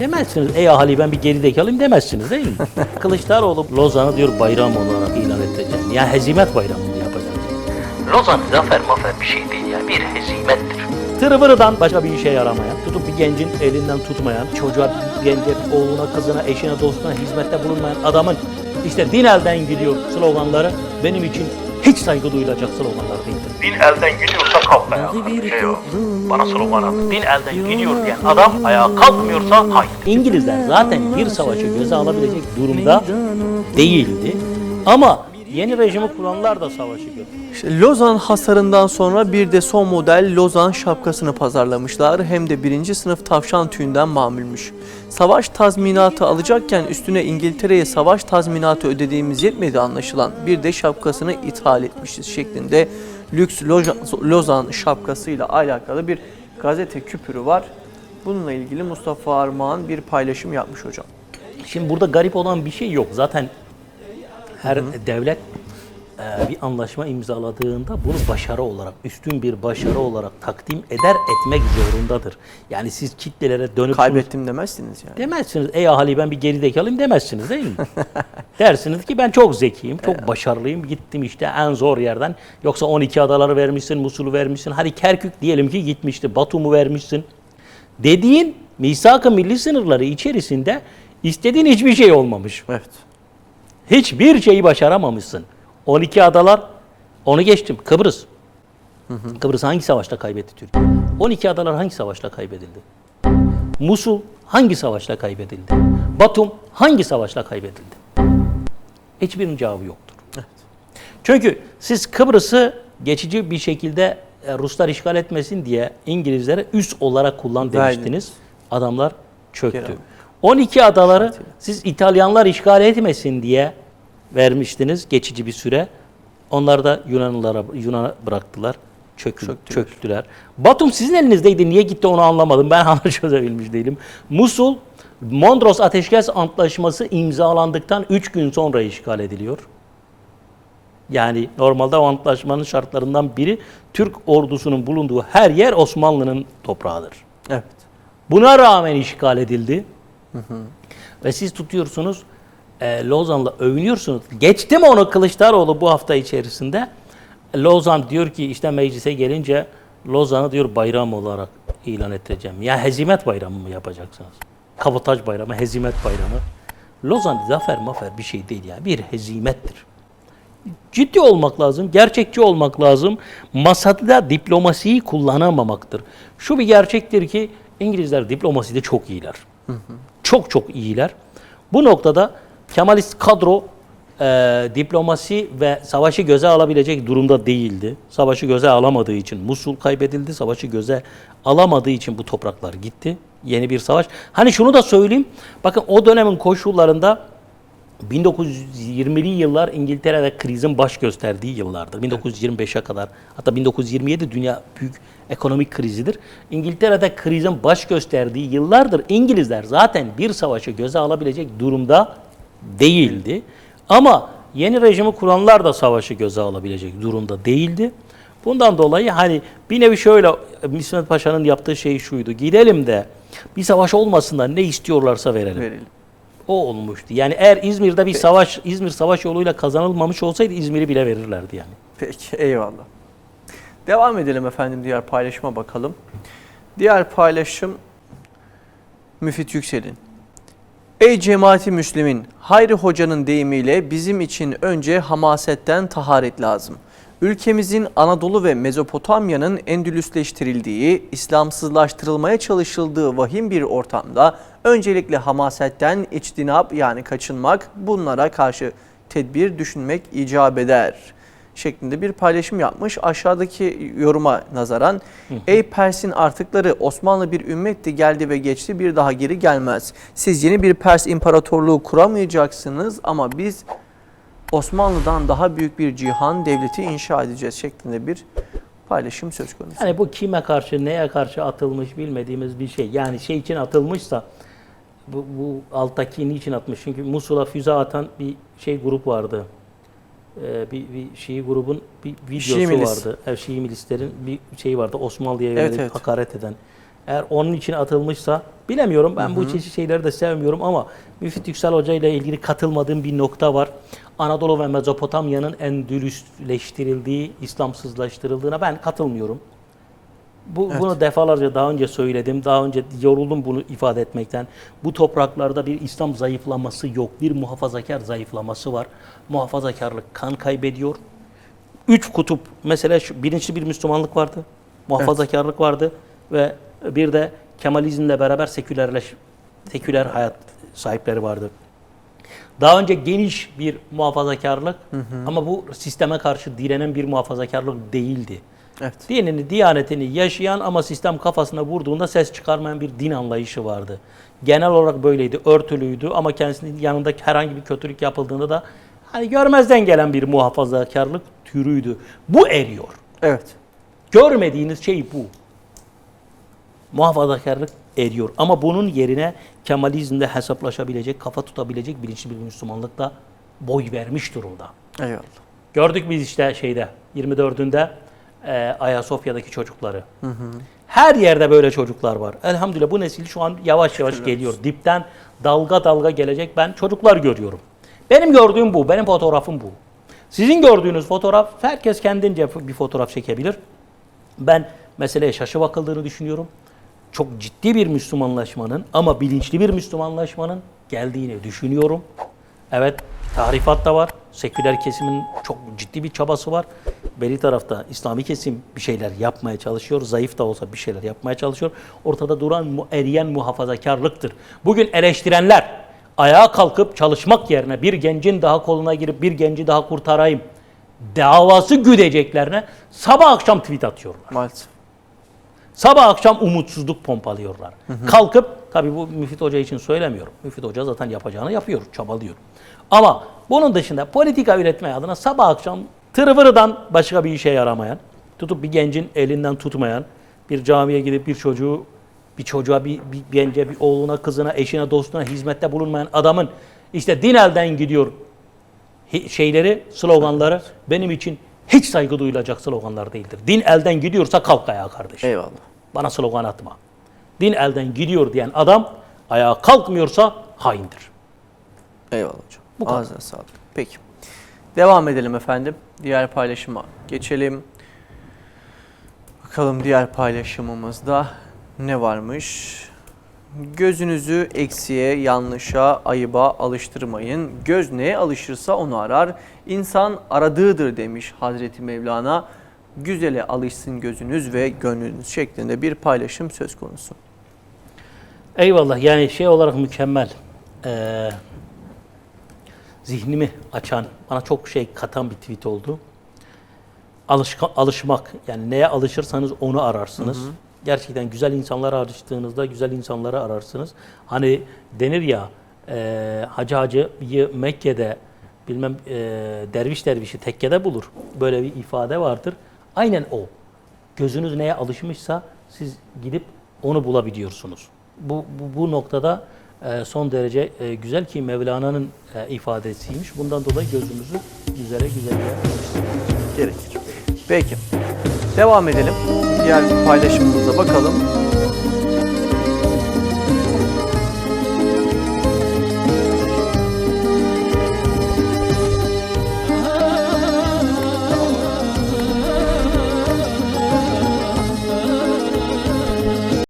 Demezsiniz ey ahali ben bir geridekalıyım demezsiniz değil mi? Kılıçdaroğlu Lozan'ı diyor bayram olarak ilan edeceğim. Ya hezimet bayramı mı yapacaksınız? Lozan zafer mafer bir şey değil ya bir hezimettir. Tırıvırıdan başka bir işe yaramayan, tutup bir gencin elinden tutmayan, çocuğa, gence, oğluna, kızına, eşine, dostuna hizmette bulunmayan adamın işte din elden gidiyor sloganları benim için hiç saygı duyulacak sloganlar değildir. Din elden gidiyorsa kalk ayağa. Şey o, bana slogan at. Din elden gidiyor diyen adam ayağa kalkmıyorsa hayır. İngilizler zaten bir savaşı göze alabilecek durumda değildi. Ama yeni rejimi kuranlar da savaşı gördü. İşte Lozan hasarından sonra bir de son model Lozan şapkasını pazarlamışlar. Hem de birinci sınıf tavşan tüyünden mamulmüş. Savaş tazminatı alacakken üstüne İngiltere'ye savaş tazminatı ödediğimiz yetmedi anlaşılan. Bir de şapkasını ithal etmişiz şeklinde lüks Loja- Lozan şapkasıyla alakalı bir gazete küpürü var. Bununla ilgili Mustafa Armağan bir paylaşım yapmış hocam. Şimdi burada garip olan bir şey yok. Zaten her devlet e, bir anlaşma imzaladığında bunu başarı olarak, üstün bir başarı olarak takdim eder etmek zorundadır. Yani siz kitlelere dönüp Kaybettim demezsiniz yani. demezsiniz ey ahali ben bir geridekalıyım demezsiniz değil mi? Dersiniz ki ben çok zekiyim, çok başarılıyım, gittim işte en zor yerden. Yoksa 12 adaları vermişsin, Musul'u vermişsin, hadi Kerkük diyelim ki gitmişti, Batum'u vermişsin. Dediğin misak-ı milli sınırları içerisinde istediğin hiçbir şey olmamış. Evet. Hiçbir şeyi başaramamışsın. 12 adalar, onu geçtim. Kıbrıs. Kıbrıs hangi savaşta kaybetti Türkiye? 12 adalar hangi savaşta kaybedildi? Musul hangi savaşta kaybedildi? Batum hangi savaşta kaybedildi? Hiçbirinin cevabı yoktur. Çünkü siz Kıbrıs'ı geçici bir şekilde e, Ruslar işgal etmesin diye İngilizlere üs olarak kullan demiştiniz. Adamlar çöktü. Geri aldı. 12 adaları siz İtalyanlar işgal etmesin diye vermiştiniz geçici bir süre. Onlar da Yunanlılara Yunan'a bıraktılar. Çökü, Çöktüler. çöktüler. Batum sizin elinizdeydi. Niye gitti onu anlamadım. Ben hala çözebilmiş değilim. Musul Mondros Ateşkes Antlaşması imzalandıktan 3 gün sonra işgal ediliyor. Yani normalde o antlaşmanın şartlarından biri Türk ordusunun bulunduğu her yer Osmanlı'nın toprağıdır. Evet. Buna rağmen işgal edildi. Ve siz tutuyorsunuz e, Lozan'la övünüyorsunuz. Geçtim onu Kılıçdaroğlu bu hafta içerisinde. Lozan diyor ki işte meclise gelince Lozan'ı diyor bayram olarak ilan edeceğim. Ya hezimet bayramı mı yapacaksınız? Kabotaj bayramı, hezimet bayramı. Lozan zafer mafer bir şey değil ya. Bir hezimettir. Ciddi olmak lazım, gerçekçi olmak lazım. Masada diplomasiyi kullanamamaktır. Şu bir gerçektir ki İngilizler diplomaside çok iyiler. Çok çok iyiler. Bu noktada Kemalist kadro e, diplomasi ve savaşı göze alabilecek durumda değildi. Savaşı göze alamadığı için Musul kaybedildi. Savaşı göze alamadığı için bu topraklar gitti. Yeni bir savaş. Hani şunu da söyleyeyim. Bakın o dönemin koşullarında 1920'li yıllar İngiltere'de krizin baş gösterdiği yıllardır. 1925'e kadar hatta 1927 dünya büyük ekonomik krizidir. İngiltere'de krizin baş gösterdiği yıllardır. İngilizler zaten bir savaşı göze alabilecek durumda değildi. Ama yeni rejimi kuranlar da savaşı göze alabilecek durumda değildi. Bundan dolayı hani bir nevi şöyle İsmet Paşa'nın yaptığı şey şuydu. Gidelim de bir savaş olmasın da ne istiyorlarsa verelim. Verelim. O olmuştu. Yani eğer İzmir'de bir savaş, İzmir savaş yoluyla kazanılmamış olsaydı İzmir'i bile verirlerdi yani. Peki eyvallah. Devam edelim efendim diğer paylaşıma bakalım. Diğer paylaşım Müfit Yüksel'in. Ey cemaati Müslümin, Hayri Hoca'nın deyimiyle bizim için önce hamasetten taharet lazım. Ülkemizin Anadolu ve Mezopotamya'nın endülüsleştirildiği, İslamsızlaştırılmaya çalışıldığı vahim bir ortamda öncelikle hamasetten içtinap yani kaçınmak, bunlara karşı tedbir düşünmek icap eder şeklinde bir paylaşım yapmış. Aşağıdaki yoruma nazaran ey Pers'in artıkları Osmanlı bir ümmetti geldi ve geçti bir daha geri gelmez. Siz yeni bir Pers imparatorluğu kuramayacaksınız ama biz Osmanlı'dan daha büyük bir cihan devleti inşa edeceğiz şeklinde bir paylaşım söz konusu. Yani bu kime karşı, neye karşı atılmış bilmediğimiz bir şey. Yani şey için atılmışsa bu, bu alttaki niçin atmış? Çünkü Musul'a füze atan bir şey grup vardı. Ee, bir, bir Şii grubun bir videosu Şii milis. vardı. Evet, Şii milislerin bir şey vardı. Osmanlı'ya Evet, yönelik evet. hakaret eden. eğer onun için atılmışsa bilemiyorum. Ben bu çeşit şeyleri de sevmiyorum ama Müfit Yüksel Hoca ile ilgili katılmadığım bir nokta var. Anadolu ve Mezopotamya'nın endülüsleştirildiği, İslamsızlaştırıldığına ben katılmıyorum. Bu, Evet. Bunu defalarca daha önce söyledim. Daha önce yoruldum bunu ifade etmekten. Bu topraklarda bir İslam zayıflaması yok. Bir muhafazakar zayıflaması var. Muhafazakarlık kan kaybediyor. Üç kutup, mesela şu bilinçli bir Müslümanlık vardı. Muhafazakarlık vardı ve bir de Kemalizmle beraber sekülerleş, seküler hayat sahipleri vardı. Daha önce geniş bir muhafazakarlık ama bu sisteme karşı direnen bir muhafazakarlık değildi. Evet. Dinini, diyanetini yaşayan ama sistem kafasına vurduğunda ses çıkarmayan bir din anlayışı vardı. Genel olarak böyleydi, örtülüydü ama kendisinin yanında herhangi bir kötülük yapıldığında da hani görmezden gelen bir muhafazakarlık türüydü. Bu eriyor. Evet. Görmediğiniz şey bu. Muhafazakarlık eriyor. Ama bunun yerine Kemalizmle hesaplaşabilecek, kafa tutabilecek bilinçli bir Müslümanlık da boy vermiş durumda. Eyvallah. Gördük biz işte şeyde 24'ünde e, Ayasofya'daki çocukları. Her yerde böyle çocuklar var. Elhamdülillah bu nesil şu an yavaş yavaş geliyor. Dipten dalga dalga gelecek ben çocuklar görüyorum. Benim gördüğüm bu, benim fotoğrafım bu. Sizin gördüğünüz fotoğraf, herkes kendince bir fotoğraf çekebilir. Ben meseleye şaşı bakıldığını düşünüyorum. Çok ciddi bir Müslümanlaşmanın ama bilinçli bir Müslümanlaşmanın geldiğini düşünüyorum. Evet, tahrifat da var. Seküler kesimin çok ciddi bir çabası var. Belli tarafta İslami kesim bir şeyler yapmaya çalışıyor. Zayıf da olsa bir şeyler yapmaya çalışıyor. Ortada duran eriyen muhafazakarlıktır. Bugün eleştirenler ayağa kalkıp çalışmak yerine bir gencin daha koluna girip bir genci daha kurtarayım davası güdeceklerine sabah akşam tweet atıyorlar. Maalesef. Sabah akşam umutsuzluk pompalıyorlar. Kalkıp, tabii bu Müfit Hoca için söylemiyorum. Müfit Hoca zaten yapacağını yapıyor, çabalıyor. Ama bunun dışında politika üretme adına sabah akşam tırvırıdan başka bir işe yaramayan, tutup bir gencin elinden tutmayan, bir camiye gidip bir çocuğu, bir çocuğa, bir, bir gence, bir oğluna, kızına, eşine, dostuna hizmette bulunmayan adamın işte din elden gidiyor şeyleri, sloganları benim için hiç saygı duyulacak sloganlar değildir. Din elden gidiyorsa kalk ayağa kardeşim. Eyvallah. Bana slogan atma. Din elden gidiyor diyen adam ayağa kalkmıyorsa haindir. Eyvallah hocam. Bu kadar. Ağzına sağlık. Peki. Devam edelim efendim. Diğer paylaşıma geçelim. Bakalım diğer paylaşımımızda ne varmış? Gözünüzü eksiğe, yanlışa, ayıba alıştırmayın. Göz neye alışırsa onu arar. İnsan aradığıdır demiş Hazreti Mevlana. Güzele alışsın gözünüz ve gönlünüz şeklinde bir paylaşım söz konusu. Eyvallah yani şey olarak mükemmel. Ee, zihnimi açan, bana çok şey katan bir tweet oldu. Alışka, alışmak yani neye alışırsanız onu ararsınız. Gerçekten güzel insanlara alıştığınızda güzel insanları ararsınız. Hani denir ya e, hacı hacıyı Mekke'de bilmem e, derviş dervişi tekkede bulur. Böyle bir ifade vardır. Aynen o. Gözünüz neye alışmışsa siz gidip onu bulabiliyorsunuz. Bu, bu, bu noktada e, son derece e, güzel ki Mevlana'nın e, ifadesiymiş. Bundan dolayı gözümüzü güzele güzelliğe gerekir. Peki. Devam edelim. Diğer paylaşımımıza bakalım.